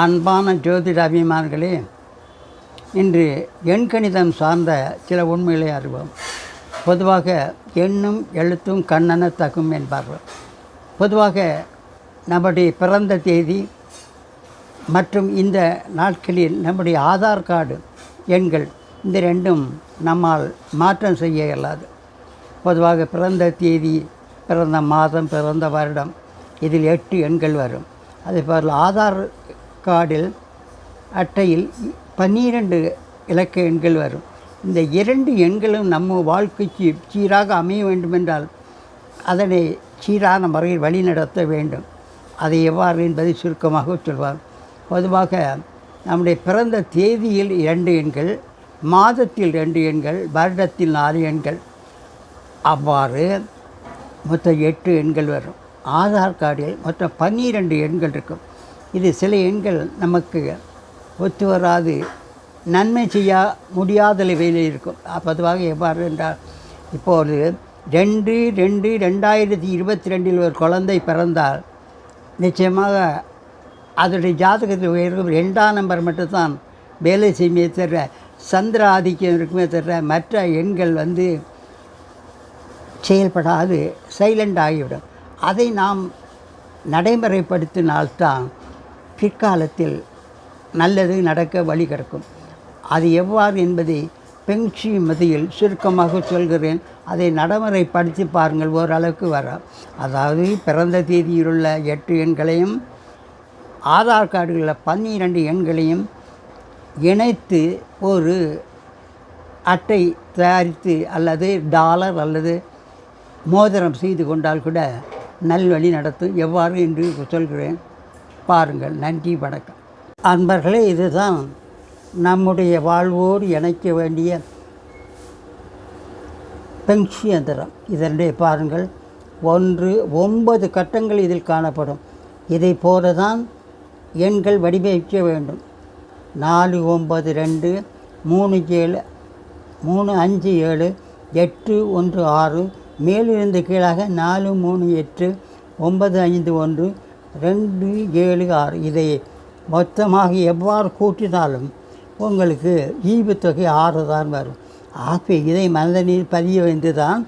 அன்பான ஜோதிட அபிமான்களே இன்று எண்கணிதம் சார்ந்த சில உண்மைகளை அறிவோம். பொதுவாக எண்ணும் எழுத்தும் கண்ணென தகும் என்பார்கள். பொதுவாக நம்முடைய பிறந்த தேதி மற்றும் இந்த நாட்களில் நம்முடைய ஆதார் கார்டு எண்கள் இந்த ரெண்டும் நம்மால் மாற்றம் செய்ய இயலாது. பொதுவாக பிறந்த தேதி பிறந்த மாதம் பிறந்த வருடம் இதில் எட்டு எண்கள் வரும். அதே போல் ஆதார் கார்டில் அட்டையில் பன்னிரண்டு இலக்க எண்கள் வரும். இந்த இரண்டு எண்களும் நம்ம வாழ்க்கைக்கு சீராக அமைய வேண்டுமென்றால் அதனை சீரான முறையில் வழிநடத்த வேண்டும். அதை எவ்வாறு என்பதை சுருக்கமாக சொல்வார். பொதுவாக நம்முடைய பிறந்த தேதியில் இரண்டு எண்கள் மாதத்தில் ரெண்டு எண்கள் வருடத்தில் நாலு எண்கள். அவ்வாறு மொத்தம் எட்டு எண்கள் வரும். ஆதார் கார்டில் மொத்தம் பன்னிரெண்டு எண்கள் இருக்கும். இது சில எண்கள் நமக்கு ஒத்து வராது. நன்மை செய்ய முடியாத நிலையில் இருக்கும். பொதுவாக எவ்வாறு என்றால் இப்போது ரெண்டு ரெண்டு ரெண்டாயிரத்தி இருபத்தி ரெண்டில் ஒரு குழந்தை பிறந்தால் நிச்சயமாக அதனுடைய ஜாதகத்தில் உயர்வு ரெண்டாம் நம்பர் மட்டும்தான் வேலை செய்யுமே தவிர சந்திர ஆதிக்கம் இருக்குமே தவிர மற்ற எண்கள் வந்து செயல்படாது சைலண்ட் ஆகிவிடும். அதை நாம் நடைமுறைப்படுத்தினால்தான் பிற்காலத்தில் நல்லது நடக்க வழி கிடக்கும். அது எவ்வாறு என்பதை பெங்ஷி மதியில் சுருக்கமாக சொல்கிறேன். அதை நடைமுறைப்படுத்தி பாருங்கள் ஓரளவுக்கு வர. அதாவது பிறந்த தேதியிலுள்ள எட்டு எண்களையும் ஆதார் கார்டுகளில் பன்னிரெண்டு எண்களையும் இணைத்து ஒரு அட்டை தயாரித்து அல்லது டாலர் அல்லது மோதிரம் செய்து கொண்டால் கூட நல்வழி நடத்தும். எவ்வாறு என்று சொல்கிறேன். பாருங்கள் நன்றி வணக்கம். அன்பர்களே இதுதான் நம்முடைய வாழ்வோடு இணைக்க வேண்டிய பெங்ஷி எந்திரம் இதனுடைய பாருங்கள் ஒன்று ஒன்பது கட்டங்கள் இதில் காணப்படும். இதை போல தான் எண்கள் வடிவமைக்க வேண்டும். நாலு ஒன்பது ரெண்டு மூணு ஏழு மூணு அஞ்சு ஏழு எட்டு ஒன்று ஆறு மேலிருந்து கீழாக நாலு மூணு எட்டு ஒன்பது ஐந்து ஒன்று ரெண்டு ஏழு ஆறு இதை மொத்தமாக எவ்வாறு கூட்டினாலும் உங்களுக்கு ஈவுத்தொகை ஆறு தான் வரும். ஆகவே இதை மனதனில் பதிய வைத்து தான்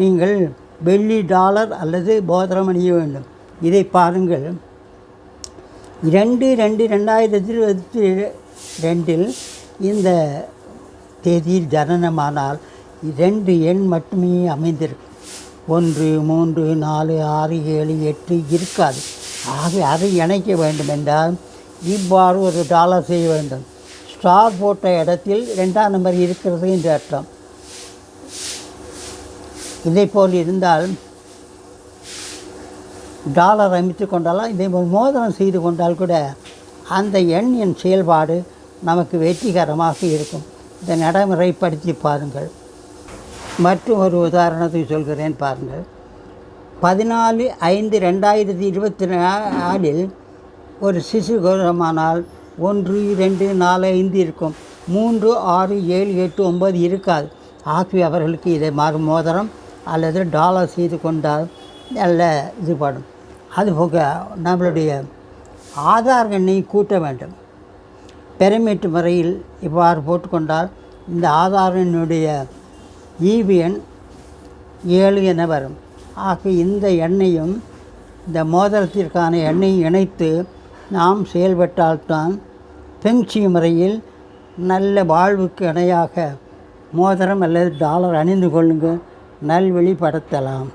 நீங்கள் வெள்ளி டாலர் அல்லது போதரம் அணிய வேண்டும். இதை பாருங்கள். இரண்டு ரெண்டு ரெண்டாயிரத்தி இருபத்தி ரெண்டில் இந்த தேதியில் ஜனனமானால் ரெண்டு எண் மட்டுமே அமைந்திருக்கும். ஒன்று மூன்று நாலு ஆறு ஏழு எட்டு இருக்காது. ஆகவே அதை இணைக்க வேண்டும் என்றால் இவ்வாறு ஒரு டாலர் செய்ய வேண்டும். ஸ்டார் போட்ட இடத்தில் ரெண்டாம் நம்பர் இருக்கிறது என்று அர்த்தம். இதே போல் இருந்தால் டாலர் அமைத்து கொண்டாலும் இதே போல் மோதிரம் செய்து கொண்டால் கூட அந்த எண்ணின் செயல்பாடு நமக்கு வெற்றிகரமாக இருக்கும். இதை நடைமுறைப்படுத்தி பாருங்கள். மற்றும் ஒரு உதாரணத்தை சொல்கிறேன் பாருங்கள். பதினாலு ஐந்து ரெண்டாயிரத்தி இருபத்தி நாலில் ஒரு சிசு கௌரவமானால் ஒன்று ரெண்டு நாலு ஐந்து இருக்கும். மூன்று ஆறு ஏழு எட்டு ஒன்பது இருக்காது. ஆகவே அவர்களுக்கு இதை மாறு மோதிரம் அல்லது டாலர் செய்து கொண்டால் நல்ல இது படும். அதுபோக நம்மளுடைய ஆதார் எண்ணை கூட்ட வேண்டும். பெருமீட்டு முறையில் இவ்வாறு போட்டுக்கொண்டால் இந்த ஆதார் எண்ணுடைய ஈவு ஏழு என வரும். ஆக இந்த எண்ணையும் இந்த மோதிரத்திற்கான எண்ணெயை இணைத்து நாம் செயல்பட்டால்தான் பெங்சி முறையில் நல்ல வாழ்வுக்கு இணையாக மோதிரம் அல்லது டாலர் அணிந்து கொள்ளுங்கள். நல்வழிப்படுத்தலாம்